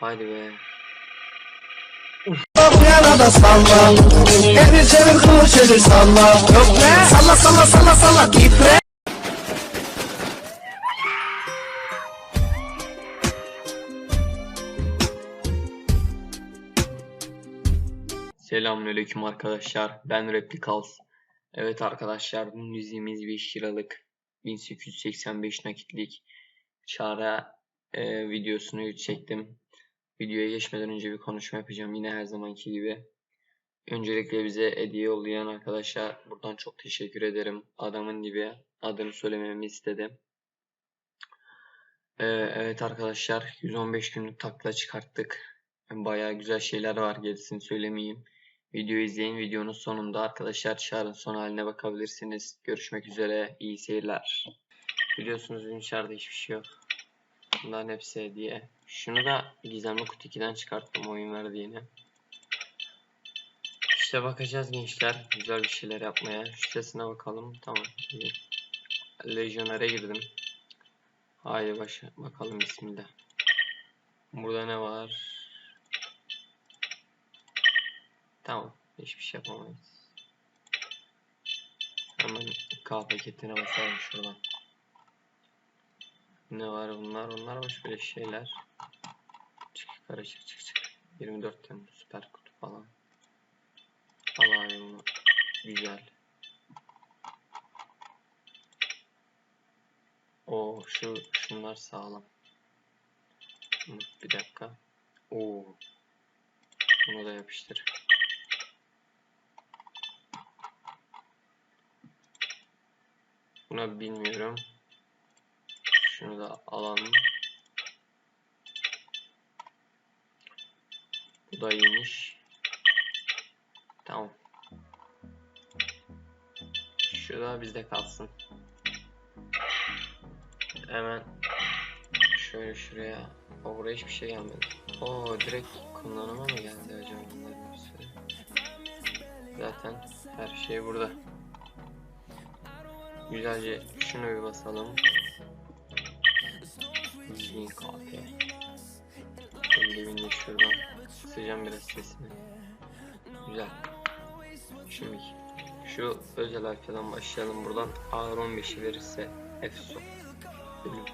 Haydi be. Yana da salla Evir çevir kıvır çevir salla Yok ne? Salla salla salla salla titre Selamünaleyküm arkadaşlar. Ben Replicals. Evet arkadaşlar bu müziğimiz 5 liralık 1885 nakitlik çare e, videosunu çektim. Videoya geçmeden önce bir konuşma yapacağım yine her zamanki gibi. Öncelikle bize hediye yollayan arkadaşa buradan çok teşekkür ederim. Adamın gibi adını söylememi istedi. E, evet arkadaşlar 115 günlük takla çıkarttık. Bayağı güzel şeyler var gerisini söylemeyeyim. Videoyu izleyin. Videonun sonunda arkadaşlar çağrın son haline bakabilirsiniz. Görüşmek üzere. İyi seyirler. Biliyorsunuz dün çağrıda hiçbir şey yok. Bunların hepsi hediye. Şunu da gizemli kutu 2'den çıkarttım oyun verdiğini. İşte bakacağız gençler. Güzel bir şeyler yapmaya. Şu sesine bakalım. Tamam. iyi. Legionnaire girdim. Haydi başa bakalım bismillah. Burada ne var? Tamam. Hiçbir şey yapamayız. Hemen K paketine basalım şuradan. Ne var bunlar? Bunlar boş böyle şeyler. Yukarı çık çık çık. 24 Temmuz süper kutu falan. Al abi. Güzel. Oo şu şunlar sağlam. Bir dakika. Oo. Bunu da yapıştır. Buna bilmiyorum. Şunu da alalım. Bu da iyiymiş. Tamam. Şu da bizde kalsın. Hemen şöyle şuraya. O buraya hiçbir şey gelmedi. Oo direkt kullanıma mı geldi acaba bunların hepsi? Zaten her şey burada. Güzelce şunu bir basalım. 100.000 KT. 50 bin de şuradan. Kısacağım biraz sesini. Güzel. Şimdi şu özel harflerden başlayalım buradan. Ağır 15'i verirse Efso. Bismillah.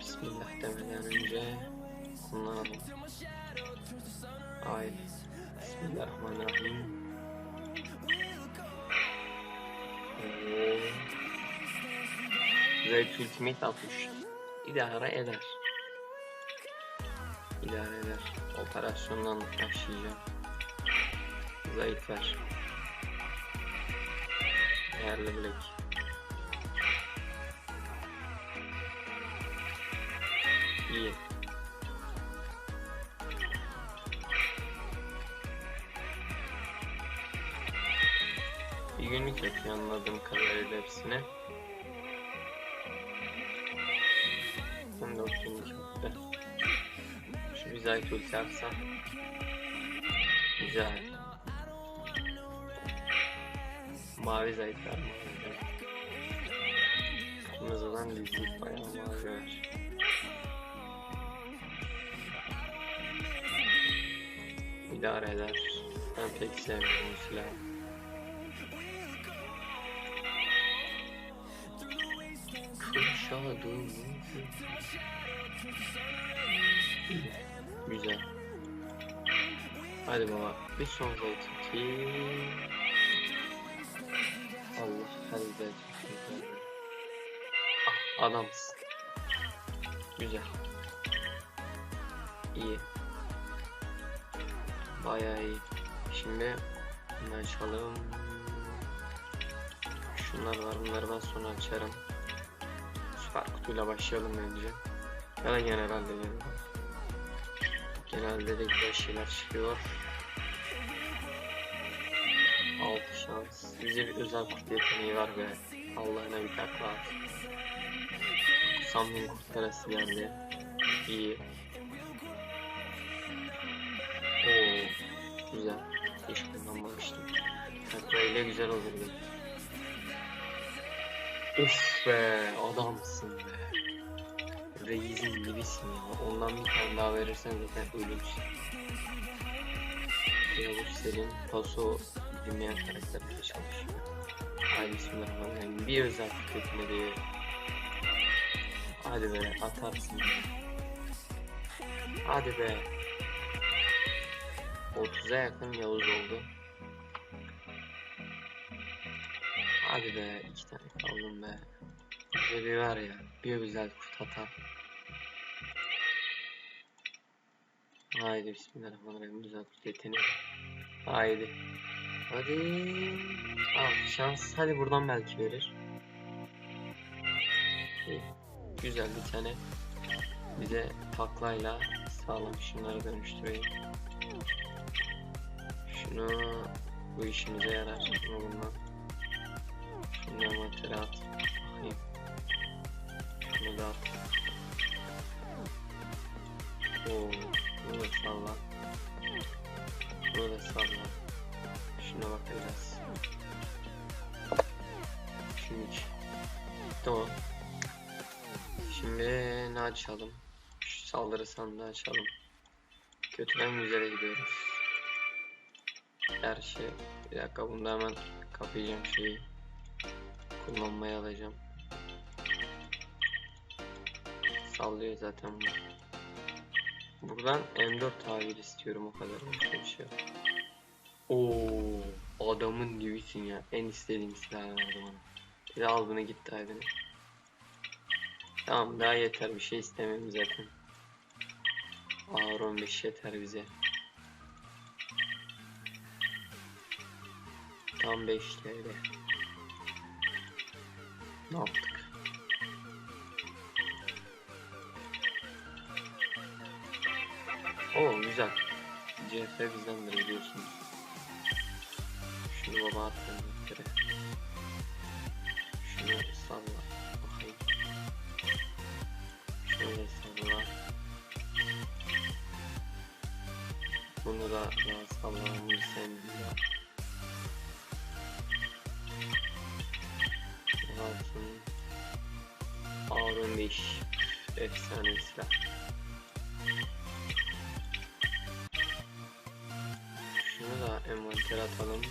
Bismillah demeden önce kullanalım. Ay. Bismillahirrahmanirrahim. Zayıf Ultimate 60. İdare eder. İdare eder. Operasyondan başlayacağım. Zayıf ver. Değerli bilek. İyi. Bir günlük yapıyor anladığım kadarıyla hepsini. Zayıf ulti atsam. Güzel. Mavi zayıflar mavi zayıf. Kırmızıdan lizik bayağı mavi var. İdare eder. Ben pek sevmiyorum bu silahı. Kuşadım. Güzel. Hadi baba. Bir son zayıf ki. Allah ki. Ah, adamsın. Güzel. İyi. Bayağı iyi. Şimdi bunu açalım. Şunlar var. Bunları ben sonra açarım. Süper kutuyla başlayalım bence. Ya da generalde yani. Genelde de güzel şeyler çıkıyor. 6 şans. Bize bir özel kurt yeteneği var be. Allah'ına bir takla at. Sammin kurt karası geldi. İyi. Oo, güzel. Hiç kullanmamıştım. Takla ile güzel olurdu. Uf be adamsın be. Reis'in gibisin ya. Ondan bir tane daha verirsen zaten ölürsün. Yavuz Selim Paso dinleyen karakterle çalışıyor. Haydi bismillahirrahmanirrahim. Bir özel kötüne diyor. Hadi be atarsın. Hadi be. 30'a yakın Yavuz oldu. Hadi be iki tane kaldım be. Bize bir ver ya. Bir güzel kurt atar. Haydi bismillahirrahmanirrahim. Güzel kurt yeteneği. Haydi. Hadi. Al şans. Hadi buradan belki verir. İyi. Güzel bir tane. Bir de taklayla sağlam şunları dönüştüreyim. Şunu bu işimize yarar. Şunu bundan. Şunu envantere at. Bakayım. Şunu da at. Açalım? Şu saldırı sandığı açalım. Kötüden güzele gidiyoruz. Her şey. Bir dakika bunda hemen kapayacağım şeyi. Kullanmaya alacağım. Sallıyor zaten bu. Buradan M4 tabir istiyorum o kadar. Başka bir şey yok. Oo, adamın gibisin ya. En istediğim silahı verdi bana. Bir de al bunu git dayını. Tamam daha yeter bir şey istemem zaten. Ağır 15 yeter bize. Tam 5 TL. Ne yaptık? Oo güzel. CF bizdendir biliyorsunuz. Şunu baba at Bunu da daha sallamamı sevmiyorum. Altın. Ağrı 5. Efsane silah. Şunu da envantere atalım.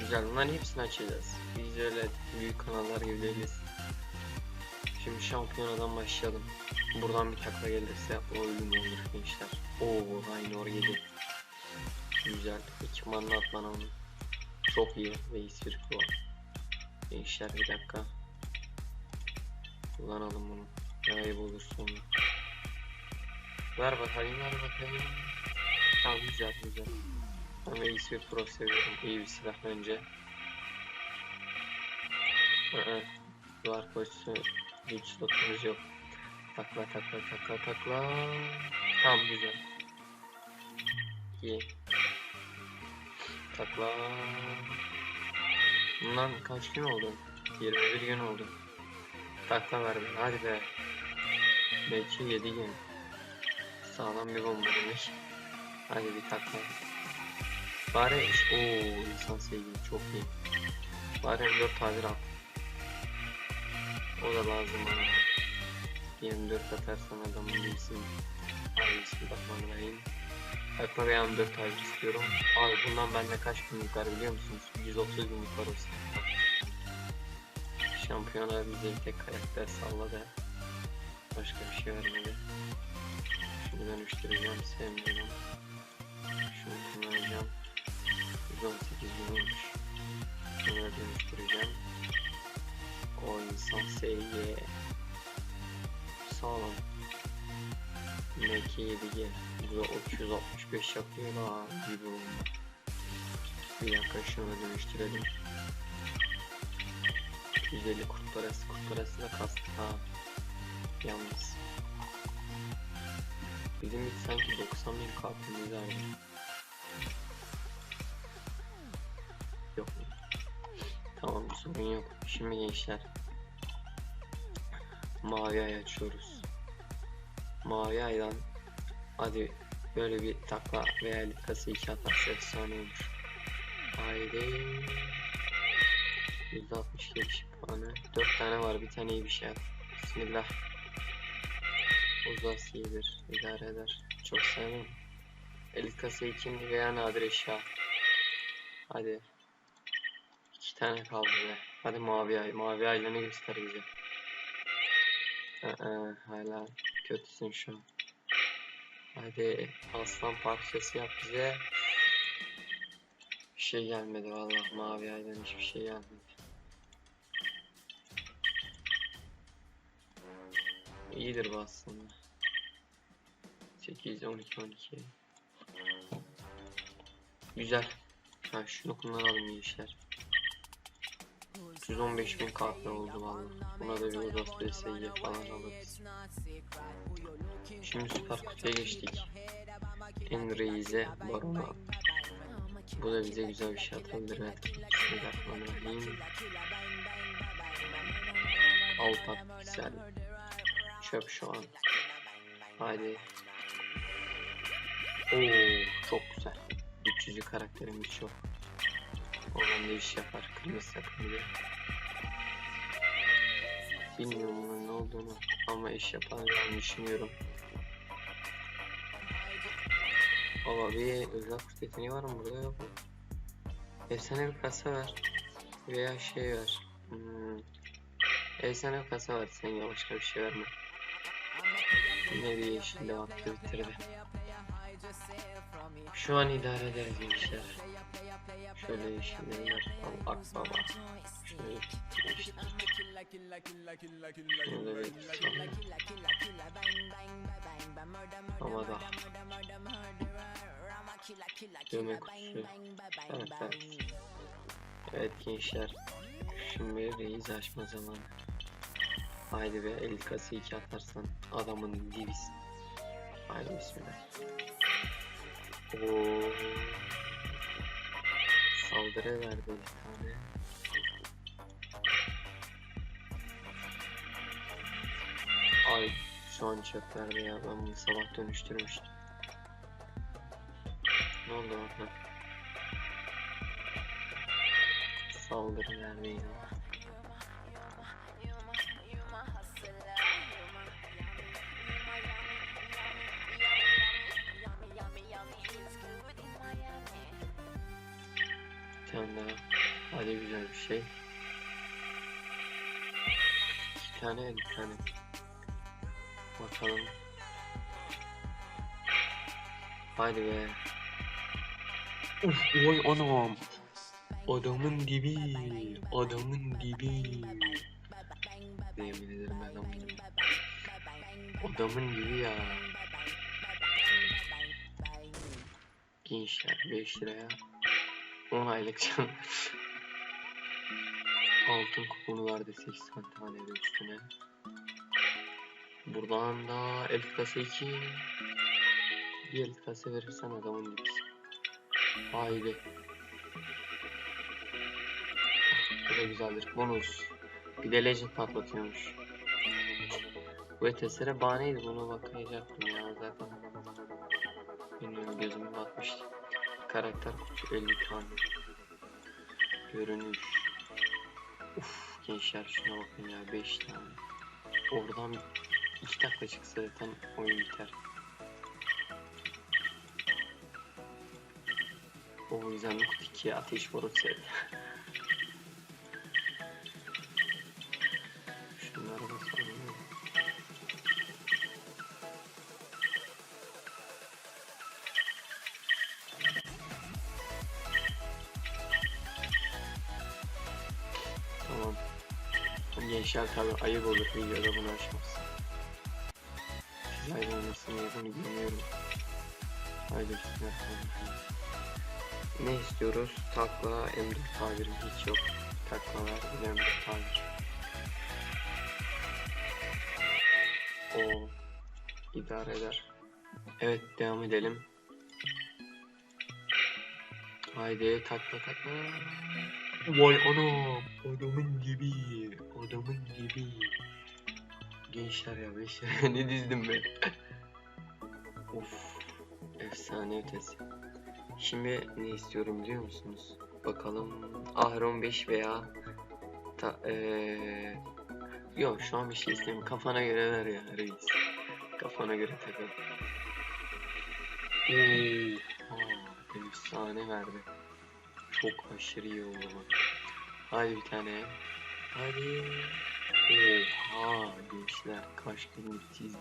Güzel bunların hepsini açacağız. Biz öyle büyük kanallar gibi değiliz. Şimdi şampiyonadan başlayalım. Buradan bir takla gelirse o ölüm olur gençler. Oo Raynor yedi. Güzel. Ekipmanla at bana onu. Çok iyi. Reis bir bu. Gençler bir dakika. Kullanalım bunu. Ayıp olur sonra. Ver bakayım ver bakayım. Tamam güzel güzel. Ben Reis bir Pro seviyorum. İyi bir silah bence. Hı Duvar koşusu güç slotumuz yok. Takla takla takla takla. Tamam güzel. İyi. Takla. Bundan kaç gün oldu? 21 gün oldu. Takla ver be. Hadi be. Belki 7 gün. Sağlam bir bomba demiş. Hadi bir takla. Bari ooo insan sevgili çok iyi. Bari M4 tabir al. O da lazım bana. 24 atarsan adamın değilsin. Hadi bismillahirrahmanirrahim. Bir M4 tabir istiyorum. Abi bundan bende kaç günlük var biliyor musunuz? 130 günlük var o silahta. Şampiyona bize bir tek karakter salladı. Başka bir şey vermedi. Şunu dönüştüreceğim sevmiyorum. Şunu kullanacağım. 118 gün olmuş. Şunu dönüştüreceğim. O insan SY. Sağlam. MK7G. Bu da 365 yapıyor la gibi oldu. Bir dakika şunu dönüştürelim. 150 kurt parası. Kurt parası da kastı ha. Yalnız. Bizim hiç sanki 90 bin kalkımız vardı. Yok. Tamam sorun yok. Şimdi gençler. Mavi ay açıyoruz. Mavi aydan hadi böyle bir takla veya elit kası 2 atarsa efsane olur. Haydi. 160 geliş puanı. 4 tane var bir tane iyi bir şey yap. Bismillah. Uzas iyidir. idare eder. Çok sevmem. Elit kasa 2 veya nadir eşya. Hadi. İki tane kaldı be. Hadi mavi ay. Mavi aylarını göster bize. Aa, hala kötüsün şu an. Hadi aslan parçası yap bize. Bir şey gelmedi vallahi mavi aydan hiçbir şey gelmedi. İyidir bu aslında. 8, 12, 12. Güzel. Ha şunu kullanalım iyi işler. 115 bin kartlar oldu vallahi. Buna da bir Uzas BS'ye falan alırız. Şimdi süper kutuya geçtik. En reise Barona. Bu da bize güzel bir şey atabilir belki. Bismillahirrahmanirrahim. Alpat güzel. Çöp şu an. Haydi. Oo çok güzel. 300'lü karakterimiz çok. Oradan da iş yapar. Kırmızı takımlı. Bilmiyorum bunun ne olduğunu ama iş yapacağını düşünüyorum. Baba bir özel kurt yeteneği var mı burada yok mu? Efsane bir kasa ver. Veya şey ver. Hmm. Efsane bir kasa ver sen ya başka bir şey verme. Yine bir yeşil de bitirdi. Şu an idare ederiz gençler. Şöyle yeşiller al akbaba. Şöyle bir. Ama da. Dövme kutusu. Evet, evet. Gençler. Şimdi reis açma zamanı. Haydi be el kası iki atarsan adamın dibisin. Haydi bismillah. Oo. Saldırı verdi bir tane. Ay şu an çöplerde ya ben bunu sabah dönüştürmüştüm. Ne oldu orada? Saldırı verdi yine. Daha. Hadi güzel bir şey. İki tane, bir tane. Bakalım. Haydi be. Uf, oy anam. Adamın dibi. Adamın dibi. Yemin ederim adamın dibi. Adamın dibi ya. Gençler 5 liraya 10 aylık can. Altın kuponu verdi 80 tane de üstüne. Buradan da elf kasa 2. Bir elf kasa verirsen adamın dibisin. Haydi. Bu da güzeldir. Bonus. Bir de legend patlatıyormuş. Bu ETS'lere bahaneydi. Buna bakacaktım ya zaten. Bilmiyorum gözüme batmıştı. Karakter kutu 50 tane. Görünüş. Uf gençler şuna bakın ya 5 tane. Oradan 2 dakika çıksa zaten oyun biter. O yüzden kutu 2'ye ateş boru Gençler tabi ayıp olur videoda bunu açmaz. Siz ayıp olmasın diye bunu bilmiyorum. Haydi bismillahirrahmanirrahim. Ne istiyoruz? Takla, emri tabiri hiç yok. Takla var, emri tabir. O idare eder. Evet devam edelim. Haydi takla takla. Vay anam. Adamın gibi. Adamın gibi. Gençler ya beş ne dizdim be. of. Efsane ötesi. Şimdi ne istiyorum biliyor musunuz? Bakalım. Ahron 5 veya ta, ee... Yok şu an bir şey istemiyorum. Kafana göre ver ya reis. Kafana göre takıl. Oo, efsane verdi. Çok aşırı iyi oldu bu. Hadi bir tane. Hadi. Oha gençler kaç gündür çizdim.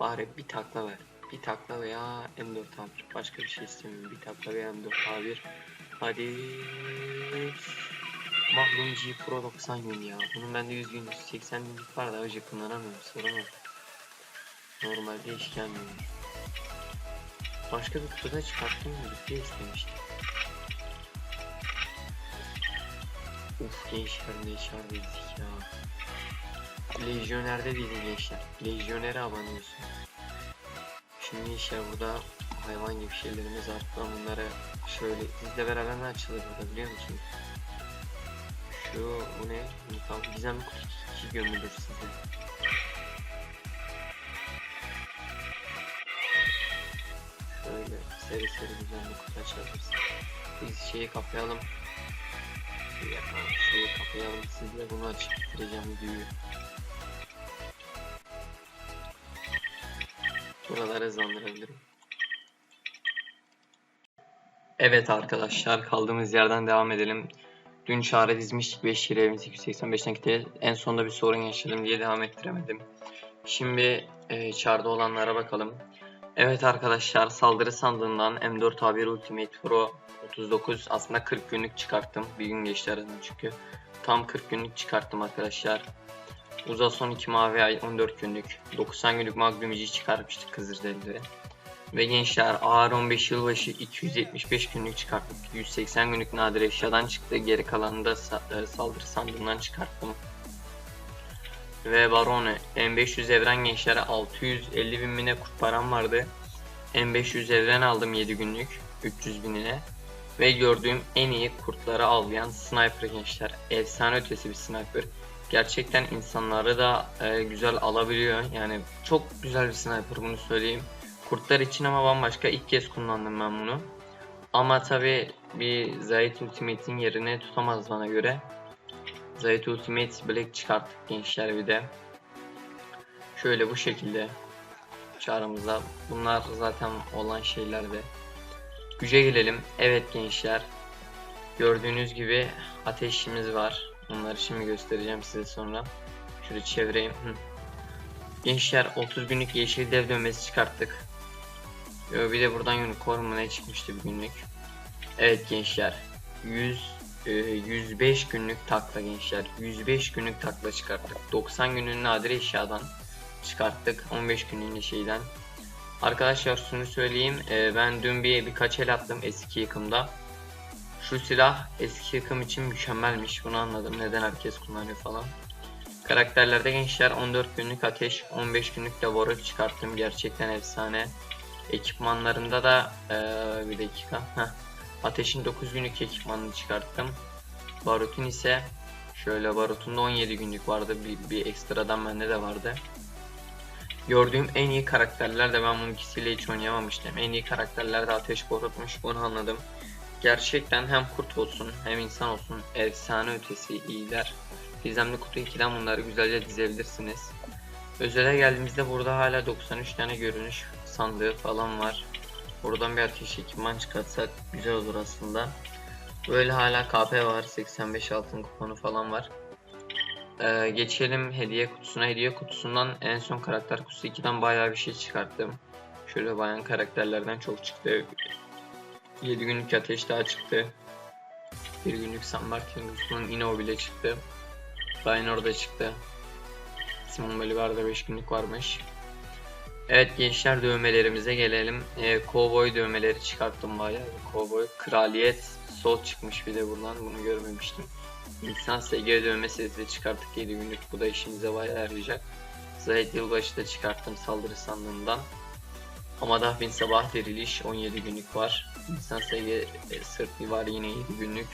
Bari bir takla ver. Bir takla veya M4 A1. Başka bir şey istemiyorum. Bir takla veya M4 A1. Hadi. Magnum G Pro 90 gün ya. Bunun bende 100 gün 180 günlük var da önce kullanamıyorum. Sorun o. Normalde hiç gelmiyor. Başka bir kutuda çıkarttım mı? Bir istemiştim. Uf gençler ne çağırdık ya. Lejyoner'de değilim gençler. Lejyoner'e abanıyorsun. Şimdi gençler burada hayvan gibi şeylerimiz. Ben bunları şöyle sizle beraber ne açılır burada biliyor musunuz? Şu bu ne? Tamam gizemli kutu 2 gömülür size. Şöyle seri seri gizemli kutu açabiliriz. Biz şeyi kapayalım. Yapalım. Şeyi kapayalım. Sizle bunu açıp bitireceğim videoyu. Buraları hızlandırabilirim. Evet arkadaşlar kaldığımız yerden devam edelim. Dün çare dizmiştik 5 liraya 1885 nakite. En sonunda bir sorun yaşadım diye devam ettiremedim. Şimdi e, çarda olanlara bakalım. Evet arkadaşlar saldırı sandığından M4A1 Ultimate Pro 39 aslında 40 günlük çıkarttım. Bir gün geçti aradan çünkü. Tam 40 günlük çıkarttım arkadaşlar. Uzason 2 mavi ay 14 günlük. 90 günlük Magnum G çıkarmıştık Kızılderili. Ve gençler ağır 15 yılbaşı 275 günlük çıkarttık. 180 günlük nadir eşyadan çıktı. Geri kalanını da e, saldırı sandığından çıkarttım. Ve Barone M500 evren gençlere 650 bin bine kurt param vardı. M500 evren aldım 7 günlük 300 binine. Ve gördüğüm en iyi kurtları avlayan sniper gençler. Efsane ötesi bir sniper. Gerçekten insanları da e, güzel alabiliyor. Yani çok güzel bir sniper bunu söyleyeyim. Kurtlar için ama bambaşka. ilk kez kullandım ben bunu. Ama tabi bir Zayt Ultimate'in yerini tutamaz bana göre. Zayt Ultimate Black çıkarttık gençler bir de. Şöyle bu şekilde çağrımıza. Bunlar zaten olan şeylerdi. Güce gelelim. Evet gençler. Gördüğünüz gibi ateşimiz var. Onları şimdi göstereceğim size sonra. Şöyle çevireyim. Gençler 30 günlük yeşil dev dövmesi çıkarttık. Bir de buradan unicorn mu ne çıkmıştı bir günlük. Evet gençler. 100 e, 105 günlük takla gençler. 105 günlük takla çıkarttık. 90 günlük nadir eşyadan çıkarttık. 15 günlük şeyden. Arkadaşlar şunu söyleyeyim. e, ben dün bir birkaç el attım eski yıkımda. Şu silah eski yıkım için mükemmelmiş. Bunu anladım. Neden herkes kullanıyor falan. Karakterlerde gençler 14 günlük ateş, 15 günlük de çıkarttım. Gerçekten efsane. Ekipmanlarında da eee, bir dakika. Heh. Ateşin 9 günlük ekipmanını çıkarttım. Barut'un ise şöyle Barut'un da 17 günlük vardı. Bir, bir ekstradan bende de vardı. Gördüğüm en iyi karakterler de ben bunun ikisiyle hiç oynayamamıştım. En iyi karakterler de ateş barutmuş. Bunu anladım. Gerçekten hem kurt olsun hem insan olsun efsane ötesi iyiler. Gizemli kutu 2'den bunları güzelce dizebilirsiniz. Özele geldiğimizde burada hala 93 tane görünüş sandığı falan var. Buradan bir ateş ekipman çıkartsak güzel olur aslında. Böyle hala KP var. 85 altın kuponu falan var. Ee, geçelim hediye kutusuna. Hediye kutusundan en son karakter kutusu 2'den bayağı bir şey çıkarttım. Şöyle bayan karakterlerden çok çıktı. 7 günlük ateş daha çıktı. 1 günlük San Martinus'un Ino bile çıktı. Bayern orada çıktı. Simon Bolivar'da 5 günlük varmış. Evet gençler dövmelerimize gelelim. Ee, Cowboy dövmeleri çıkarttım bayağı. Cowboy kraliyet sol çıkmış bir de buradan bunu görmemiştim. İnsan SG dövmesi de çıkarttık 7 günlük bu da işimize bayağı yarayacak. Zahid Yılbaşı da çıkarttım saldırı sandığından. Ama bin sabah diriliş 17 günlük var. İnsan SG e, sırtlı var yine 7 günlük.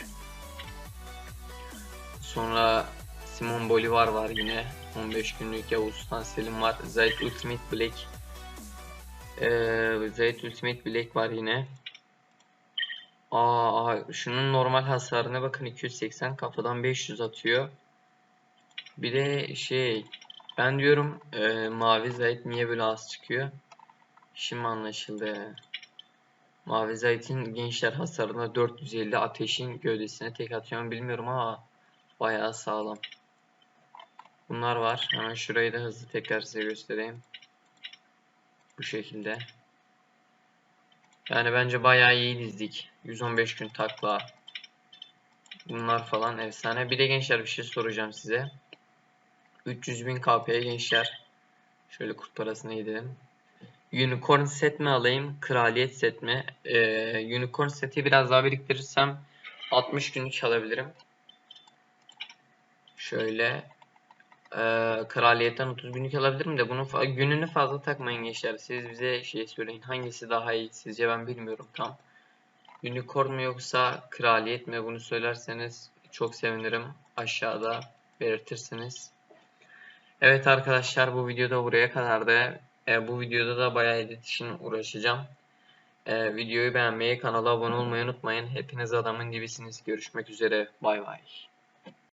Sonra Simon Bolivar var yine 15 günlük Yavuz Selim var. Zayt Ultimate Black ee, Zayt Ultimate Black var yine. Aa, şunun normal hasarına bakın 280 kafadan 500 atıyor. Bir de şey Ben diyorum e, mavi zayit niye böyle az çıkıyor? Şimdi anlaşıldı. Mavi zayitin gençler hasarına 450 ateşin gövdesine tek atıyorum bilmiyorum ama bayağı sağlam. Bunlar var. Hemen şurayı da hızlı tekrar size göstereyim. Bu şekilde. Yani bence bayağı iyi dizdik. 115 gün takla. Bunlar falan efsane. Bir de gençler bir şey soracağım size. 300 bin KP'ye gençler. Şöyle kurt parasına gidelim. Unicorn set mi alayım? Kraliyet set mi? Ee, unicorn seti biraz daha biriktirirsem 60 günlük çalabilirim. Şöyle ee, kraliyetten 30 günlük alabilirim de bunu fa- gününü fazla takmayın gençler. Siz bize şey söyleyin. Hangisi daha iyi sizce ben bilmiyorum tam. Unicorn mu yoksa kraliyet mi bunu söylerseniz çok sevinirim. Aşağıda belirtirsiniz. Evet arkadaşlar bu videoda buraya kadardı. E, bu videoda da bayağı edit için uğraşacağım. E, videoyu beğenmeyi, kanala abone olmayı unutmayın. Hepiniz adamın gibisiniz. Görüşmek üzere. Bay bay.